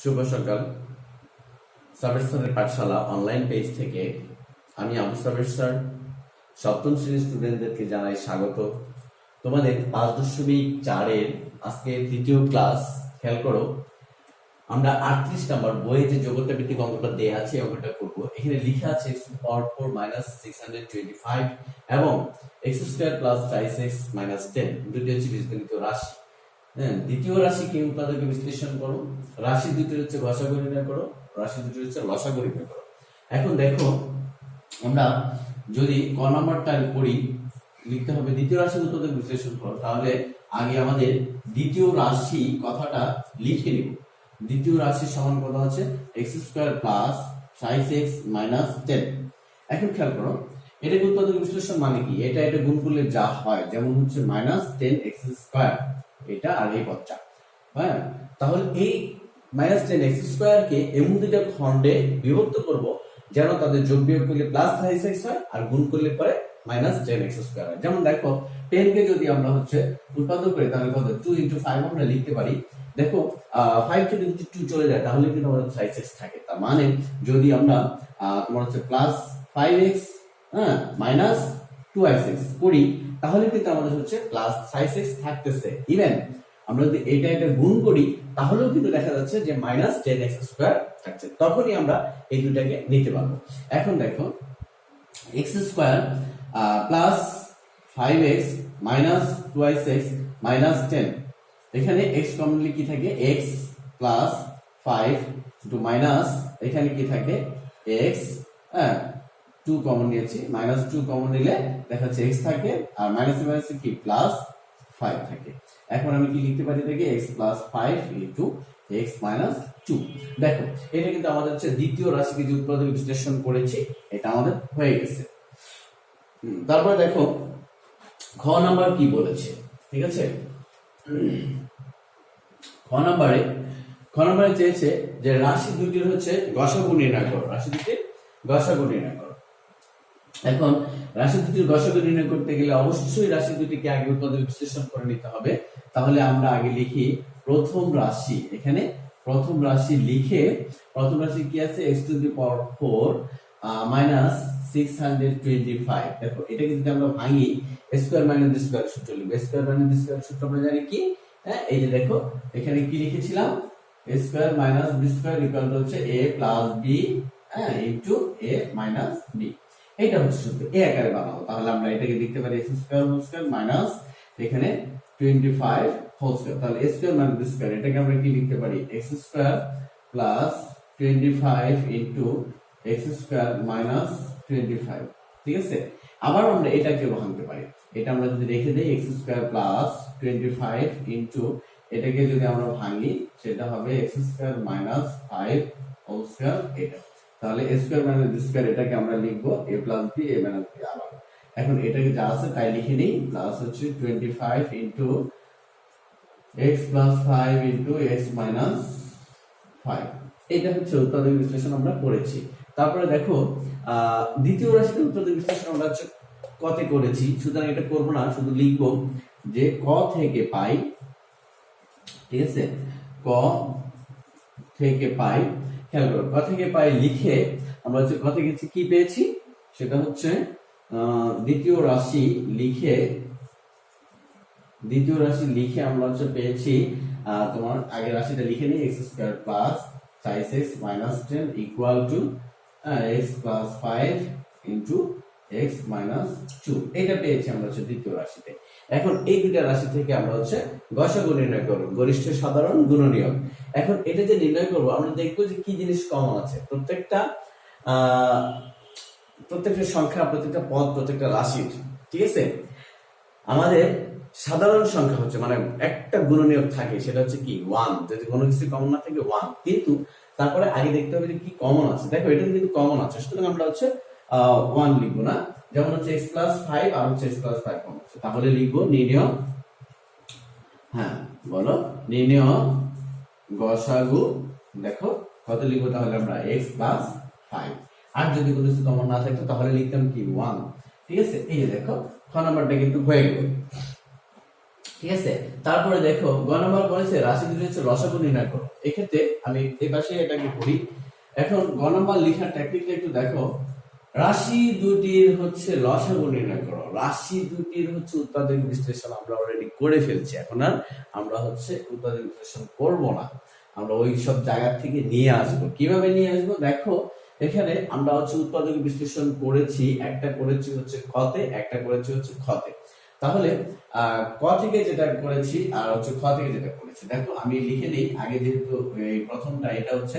শুভ সকাল। সাবের স্যারের পাঠশালা online page থেকে আমি আবু সাবের স্যার সপ্তম শ্রেণির স্টুডেন্টদেরকে জানাই স্বাগত। তোমাদের পাঁচ দশমিক চারের আজকে তৃতীয় ক্লাস খেয়াল করো, আমরা আটত্রিশ নাম্বার বইয়ে যে যোগ্যতা ভিত্তিক অঙ্কটা দেওয়া আছে অঙ্কটা করব। এখানে লিখা আছে power four minus six hundred twenty five এবং X square plus thrice X minus ten দুটি হচ্ছে বীজগণিত রাশি। হ্যাঁ দ্বিতীয় রাশিকে উৎপাদকে বিশ্লেষণ করো? রাশি দুটি হচ্ছে গসাগু নির্ণয় করো, রাশি দুটি হচ্ছে লসাগু নির্ণয় করো। এখন দেখো, আমরা যদি ক নাম্বারটা করি লিখতে হবে দ্বিতীয় রাশি উৎপাদক বিশ্লেষণ করো, তাহলে আগে আমাদের দ্বিতীয় রাশি কথাটা লিখে নিব। দ্বিতীয় রাশির সমান কথা হচ্ছে এক্স স্কোয়ার প্লাস সাইজ এক্স মাইনাস টেন এখন খেয়াল করো এটা উৎপাদক বিশ্লেষণ মানে কি? এটা এটা গুণ করলে যা হয়, যেমন হচ্ছে মাইনাস টেন এক্স স্কোয়ার এটা আর এই পদটা। হ্যাঁ? তাহলে এই মাইনাস টেন এক্স স্কোয়ারকে এমন দুইটা খণ্ডে বিভক্ত করব যেন তাদের যোগ বিয়োগ করলে প্লাস থাইস এক্স হয় আর গুণ করলে পরে মাইনাস টেন এক্স স্কোয়ার হয়। যেমন দেখো টেন কে যদি আমরা হচ্ছে উৎপাদন করি, তাহলে কত? টু ইন্টু ফাইভ আমরা লিখতে পারি। দেখো ফাইভ থেকে যদি টু চলে যায়, তাহলে কিন্তু আমাদের সাইজ এক্স থাকে। তার মানে যদি আমরা তোমার হচ্ছে প্লাস ফাইভ এক্স হ্যাঁ মাইনাস টু এক্স এক্স করি তাহলে কিন্তু আমাদের হচ্ছে প্লাস ফাইভ এক্স থাকতেছে। ইভেন আমরা যদি এটা এটা গুণ করি, তাহলেও কিন্তু দেখা যাচ্ছে যে মাইনাস টেন এক্স স্কোয়ার থাকছে। তখনই আমরা এই দুটাকে নিতে পারব। এখন দেখো X square plus five X minus twice X minus ten এখানে এক্স কমনলি কি থাকে? X plus five two minus এখানে কি থাকে? এক্স হ্যাঁ টু কমন নিয়েছি মাইনাস টু কমন নিলে দেখা যাচ্ছে এক্স থাকে আর মাইনাস মাইনাস কি? প্লাস ফাইভ থাকে। এখন আমি কি লিখতে পারি থেকে X plus five into X minus two দেখো, এটা কিন্তু আমাদের হচ্ছে দ্বিতীয় রাশিকে যে উৎপাদক বিশ্লেষণ করেছি, এটা আমাদের হয়ে গেছে। তারপরে দেখো, খ নাম্বার কি বলেছে? ঠিক আছে? খ নাম্বারে খ নাম্বারে চেয়েছে যে রাশি দুটির হচ্ছে গসাগু নির্ণয় করো। রাশি দুটির গসাগু নির্ণয় এখন রাশি দুটির গসাগু নির্ণয় করতে গেলে অবশ্যই রাশি দুটিকে আগে উৎপাদক বিশ্লেষণ করে নিতে হবে। তাহলে আমরা আগে লিখি প্রথম রাশি। এখানে প্রথম রাশি লিখে প্রথম রাশি কি আছে? X to the power four minus six hundred twenty five. দেখো, এটাকে যদি আমরা ভাঙি স্কোয়ার মাইনাস স্কোয়ার সূত্র লিখব। স্কোয়ার মাইনাস স্কোয়ার সূত্র আমরা জানি কি? হ্যাঁ এই যে দেখো, এখানে কি লিখেছিলাম? Square minus B square equal হচ্ছে এ প্লাস বি হ্যাঁ ইন্টু এ মাইনাস বি। এটা হচ্ছে সূত্র এ আকারে বানাবো। তাহলে আমরা এটাকে লিখতে পারি X square whole square minus এখানে টোয়েন্টি ফাইভ হোল স্কোয়ার তাহলে A square minus B square এটাকে আমরা কি লিখতে পারি? X square plus twenty five into X square minus twenty five ঠিক আছে? আবার আমরা এটাকে ভাঙতে পারি। এটা আমরা যদি রেখে দিই X square plus twenty five into এটাকে যদি আমরা ভাঙি, সেটা হবে X square minus five whole square এটা। তাহলে A square minus B square এটাকে আমরা লিখব A plus B A minus B আবার। এখন এটাকে যা আছে তাই লিখে নিই প্লাস হচ্ছে twenty five into X plus five into X minus five এটা হচ্ছে উৎপাদক বিশ্লেষণ আমরা করেছি। তারপরে দেখো দ্বিতীয় রাশিতে উৎপাদক বিশ্লেষণ আমরা হচ্ছে কতে করেছি। সুতরাং এটা করব না, শুধু লিখব যে ক থেকে পাই, ঠিক আছে? ক থেকে পাই খেয়াল করো ক থেকে পাই লিখে আমরা হচ্ছে ক থেকে কি পেয়েছি? সেটা হচ্ছে দ্বিতীয় রাশি লিখে, দ্বিতীয় রাশি লিখে আমরা হচ্ছে পেয়েছি তোমার আগের রাশিটা লিখে নিই x square plus size X minus ten equal to X plus five into X minus two এটা পেয়েছি আমরা হচ্ছে দ্বিতীয় রাশিতে। এখন এই দুইটা রাশি থেকে আমরা হচ্ছে গসাগু নির্ণয় করব, গরিষ্ঠ সাধারণ গুণনীয়ক। এখন এটা যে নির্ণয় করব, আমরা দেখব যে কি জিনিস কমন আছে। প্রত্যেকটা প্রত্যেকটা সংখ্যা, প্রত্যেকটা পদ, প্রত্যেকটা রাশির, ঠিক আছে? আমাদের সাধারণ সংখ্যা হচ্ছে মানে একটা গুণনীয়ক থাকে, সেটা হচ্ছে কি? ওয়ান যদি কোনো কিছু কমন না থাকে ওয়ান কিন্তু তারপরে আগে দেখতে হবে যে কি কমন আছে। দেখো এটা কিন্তু কমন আছে। সুতরাং আমরা হচ্ছে ওয়ান লিখব না। যেমন হচ্ছে এক্স প্লাস ফাইভ আর হচ্ছে এক্স প্লাস ফাইভ কমন আছে। তাহলে লিখব নির্ণয় হ্যাঁ বলো, নির্ণয় গসাগু, দেখো, কত লিখব তাহলে আমরা এক্স প্লাস ফাইভ আর যদি কোনো কিছু কমন না থাকতো তাহলে লিখতাম কি? ওয়ান ঠিক আছে? এই যে দেখো, খ নাম্বারটা কিন্তু হয়ে গেল। ঠিক আছে? তারপরে দেখো, গ নম্বর বলেছে রাশি দুটি হচ্ছে লসাগু নির্ণয় করো। এক্ষেত্রে আমি এই পাশে এটাকে করি এখন গ নম্বর লেখার টেকনিকটা একটু দেখো। রাশি দুটির হচ্ছে লসাগু নির্ণয় করো রাশি দুটির হচ্ছে উৎপাদন বিশ্লেষণ আমরা অলরেডি করে ফেলছি। এখন আর আমরা হচ্ছে উৎপাদন বিশ্লেষণ করব না। আমরা ওই সব জায়গা থেকে নিয়ে আসব। কীভাবে নিয়ে আসব? দেখো, এখানে আমরা হচ্ছে উৎপাদক বিশ্লেষণ করেছি। একটা করেছি হচ্ছে ক্ষতে, একটা করেছি হচ্ছে খতে তাহলে ক থেকে যেটা করেছি আর হচ্ছে খ থেকে যেটা করেছি। দেখো, আমি লিখে নেই, আগে যেহেতু এই প্রথমটা, এটা হচ্ছে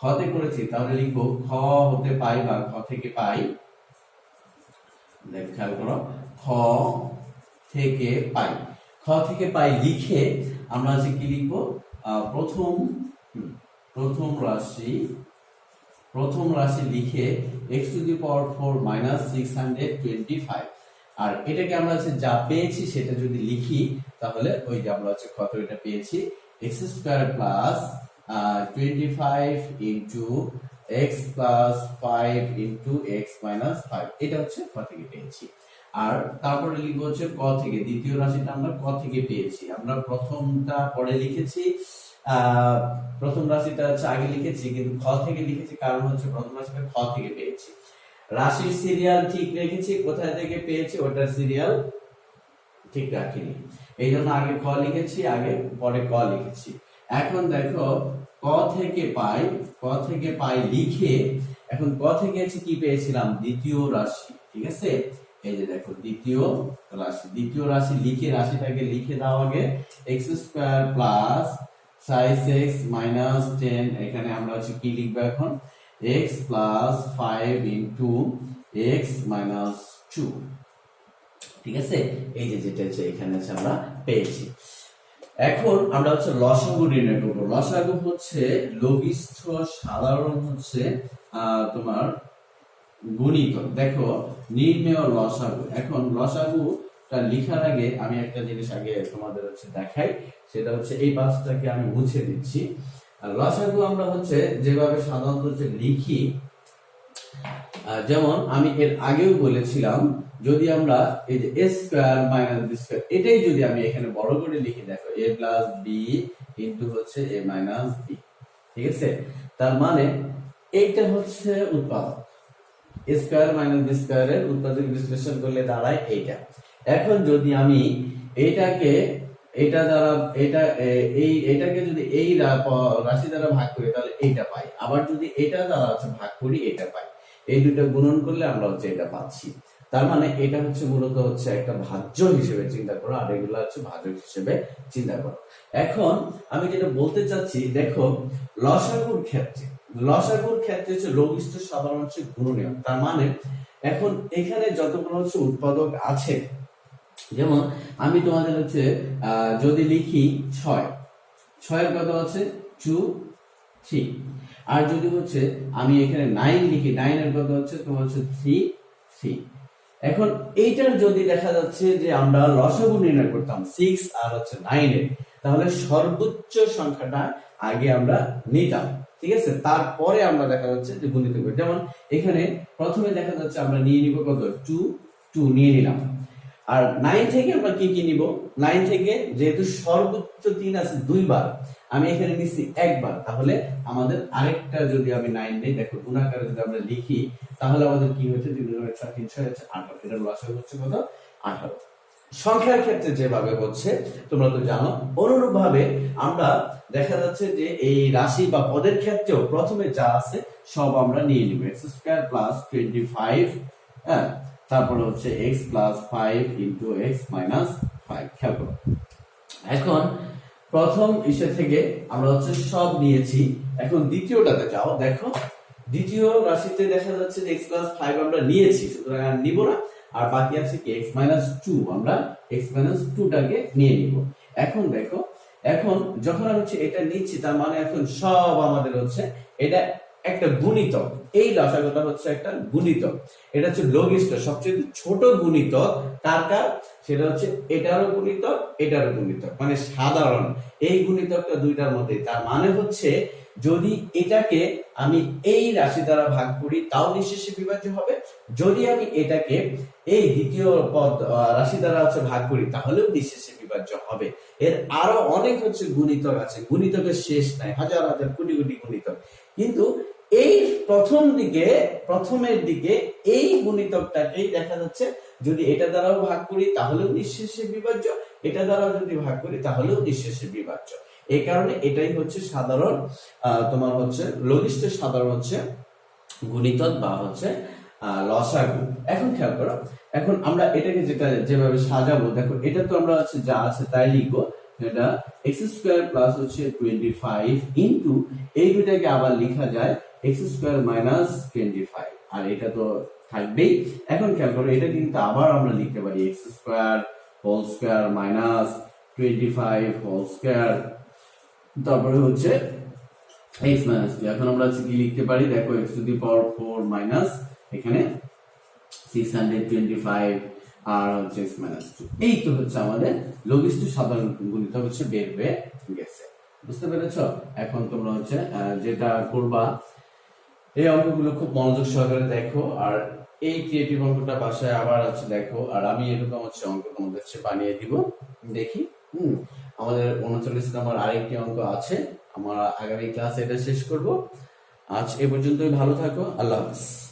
খতে করেছি, তাহলে লিখব খ হতে পাই বা খ থেকে পাই। দেখ, খেয়াল করো, খ থেকে পাই। খ থেকে পাই লিখে আমরা যে কি লিখব? প্রথম প্রথম রাশি প্রথম রাশি লিখে X to the power four minus six hundred twenty five আর এটাকে আমরা হচ্ছে যা পেয়েছি সেটা যদি লিখি, তাহলে ওই যে আমরা হচ্ছে কত এটা পেয়েছি? X square plus twenty five into X plus five into X minus five এটা হচ্ছে ক থেকে পেয়েছি। আর তারপরে লিখব হচ্ছে ক থেকে, দ্বিতীয় রাশিটা আমরা ক থেকে পেয়েছি। আমরা প্রথমটা পরে লিখেছি প্রথম রাশিটা হচ্ছে আগে লিখেছি, কিন্তু খ থেকে লিখেছি, কারণ হচ্ছে প্রথম রাশিটা খ থেকে পেয়েছি। রাশির সিরিয়াল ঠিক রেখেছি, কোথায় থেকে পেয়েছি ওটার সিরিয়াল ঠিক রাখিনি। এই জন্য আগে ক লিখেছি, আগে পরে ক লিখেছি। এখন দেখো, ক থেকে পাই, ক থেকে পাই লিখে এখন ক থেকে কি পেয়েছিলাম? দ্বিতীয় রাশি, ঠিক আছে? এই যে দেখো, দ্বিতীয় রাশি দ্বিতীয় রাশি লিখে রাশিটাকে লিখে দাও আগে। এক্স স্কোয়ার প্লাস সাইজ এক্স মাইনাস টেন এখানে আমরা হচ্ছে কি লিখব এখন? X plus five into X minus two ঠিক আছে? এই যে যেটা হচ্ছে, এখানে হচ্ছে আমরা পেয়েছি। এখন আমরা হচ্ছে লসাগু নির্ণয় করব। লসাগু হচ্ছে লঘিষ্ঠ সাধারণ হচ্ছে তোমার গুণিতক দেখো, নির্মেয় লসাগু। এখন লসাগুটা লিখার আগে আমি একটা জিনিস আগে তোমাদের হচ্ছে দেখাই। সেটা হচ্ছে এই পাঁচটাকে আমি মুছে দিচ্ছি। আর লসাগু আমরা হচ্ছে যেভাবে সাধারণত হচ্ছে লিখি যেমন আমি এর আগেও বলেছিলাম, যদি আমরা এই যে A square minus B square এটাই যদি আমি এখানে বড় করে লিখে, দেখো এ প্লাস বি ইন্টু হচ্ছে এ মাইনাস বি ঠিক আছে? তার মানে এইটা হচ্ছে উৎপাদক। এ স্কোয়ার মাইনাস বি স্কোয়ারের উৎপাদক বিশ্লেষণ করলে দাঁড়ায় এইটা। এখন যদি আমি এইটাকে এটা দ্বারা এটা এই, এটাকে যদি এই রাশি দ্বারা ভাগ করি, তাহলে এইটা পাই। আবার যদি এটা দ্বারা হচ্ছে ভাগ করি, এটা পাই। এই দুটো গুণন করলে আমরা হচ্ছে এটা পাচ্ছি। তার মানে এটা হচ্ছে মূলত হচ্ছে একটা ভাজ্য হিসেবে চিন্তা করো, আর এগুলো হচ্ছে ভাজক হিসেবে চিন্তা করো। এখন আমি যেটা বলতে চাচ্ছি, দেখো, লসাগুর ক্ষেত্রে লসাগুর ক্ষেত্রে হচ্ছে লঘিষ্ঠ সাধারণ হচ্ছে গুণনীয় তার মানে এখন এখানে যতগুলো হচ্ছে উৎপাদক আছে যেমন আমি তোমাদের হচ্ছে যদি লিখি ছয়, ছয়ের কত আছে? Two, three. আর যদি হচ্ছে, আমি এখানে নাইন লিখি নাইনের কত হচ্ছে? তোমার হচ্ছে থ্রি থ্রি এখন এইটার যদি দেখা যাচ্ছে যে আমরা লসাগু নির্ণয় করতাম সিক্স আর হচ্ছে নাইনের তাহলে সর্বোচ্চ সংখ্যাটা আগে আমরা নিতাম, ঠিক আছে? তারপরে আমরা দেখা যাচ্ছে যে গুণিত করি যেমন এখানে প্রথমে দেখা যাচ্ছে আমরা নিয়ে নিব কত? টু টু নিয়ে নিলাম। আর নাইন থেকে আমরা কি কি নিব? নাইন থেকে যেহেতু সর্বোচ্চ তিন আছে, দুইবার, আমি এখানে নিচ্ছি একবার। তাহলে আমাদের আরেকটা যদি আমি নাইন নেই, দেখো গুণাকারে যদি আমরা লিখি, তাহলে আমাদের কি হচ্ছে তিন দুগুণে ছয় তিন ছয় হচ্ছে আঠারো। এটা লসাগু হচ্ছে কত? আঠারো। সংখ্যার ক্ষেত্রে যেভাবে হচ্ছে, তোমরা তো জানো অনুরূপ ভাবে আমরা দেখা যাচ্ছে যে এই রাশি বা পদের ক্ষেত্রেও প্রথমে যা আছে, সব আমরা নিয়ে নিব। X square plus twenty five হ্যাঁ? তারপরে হচ্ছে x plus five into x minus five খেয়াল করো। এখন প্রথম ইসে থেকে আমরা হচ্ছে সব নিয়েছি। এখন দ্বিতীয়টাতে যাও, দেখো। দ্বিতীয় রাশিতে দেখা যাচ্ছে যে এক্স প্লাস ফাইভ আমরা নিয়েছি, সুতরাং আর নিব না। আর বাকি আছে কি? এক্স মাইনাস টু আমরা এক্স মাইনাস টুটাকে নিয়ে নিব। এখন দেখো, এখন যখন আমি হচ্ছে এটা নিচ্ছি, তার মানে এখন সব আমাদের হচ্ছে এটা একটা গুণিতক। এই লসাগুটা হচ্ছে একটা গুণিতক। এটা হচ্ছে লঘিষ্ঠ, সবচেয়ে ছোট গুণিতক। কার কার? সেটা হচ্ছে এটারও গুণিতক এটারও গুণিতক। মানে সাধারণ, এই গুণিতকটা দুইটার মধ্যে তার মানে হচ্ছে, যদি এটাকে আমি এই রাশি দ্বারা ভাগ করি, তাও নিঃশেষে বিভাজ্য হবে। যদি আমি এটাকে এই দ্বিতীয় পদ রাশি দ্বারা হচ্ছে ভাগ করি, তাহলেও নিঃশেষে বিভাজ্য হবে। এর আরও অনেক হচ্ছে গুণিতক আছে। গুণিতকের শেষ নাই। হাজার হাজার কোটি কোটি গুণিতক। কিন্তু এই প্রথম দিকে, প্রথমের দিকে এই গুণিতকটাকেই দেখা যাচ্ছে, যদি এটা দ্বারাও ভাগ করি, তাহলেও নিঃশেষে বিভাজ্য, এটা দ্বারাও যদি ভাগ করি, তাহলেও নিঃশেষে বিভাজ্য। এই কারণে এটাই হচ্ছে সাধারণ তোমার হচ্ছে লঘিষ্ঠ সাধারণ হচ্ছে গুণিতক বা হচ্ছে লসাগু। এখন খেয়াল করো, এখন আমরা এটাকে যেটা, যেভাবে সাজাবো, দেখো, এটা তো আমরা হচ্ছে যা আছে তাই লিখব এটা এক্স স্কোয়ার প্লাস হচ্ছে টোয়েন্টি ফাইভ ইন্টু এই দুটাকে আবার লেখা যায় এক্স স্কোয়ার মাইনাস টোয়েন্টি আর এটা তো থাকবেই। এখন খেয়াল করো, এটা কিন্তু আবার আমরা লিখতে পারি x square whole square minus twenty five whole square তারপরে হচ্ছে এক্স মাইনাস এখন আমরা কি লিখতে পারি? দেখো x to the power four minus এখানে সিক্স হান্ড্রেড টোয়েন্টি ফাইভ আর হচ্ছে এক্স মাইনাস টু এই তো হচ্ছে আমাদের লঘিষ্ঠ সাধারণ গুণিত হচ্ছে বের হয়ে গেছে। বুঝতে পেরেছ? এখন তোমরা হচ্ছে যেটা করবা এই অঙ্কগুলো খুব মনোযোগ সহকারে দেখো, আর এই ক্রিয়েটিভ অঙ্কটা বাসায় আবার আছে দেখো, আর আমি এরকম হচ্ছে অঙ্ক তোমাদের বানিয়ে দিব। দেখি, হুম, আমাদের উনচল্লিশ নম্বর আরেকটি অঙ্ক আছে, আমরা আগামী ক্লাস এটা শেষ করব। আজ এ পর্যন্তই, ভালো থাকো, আল্লাহ হাফিজ।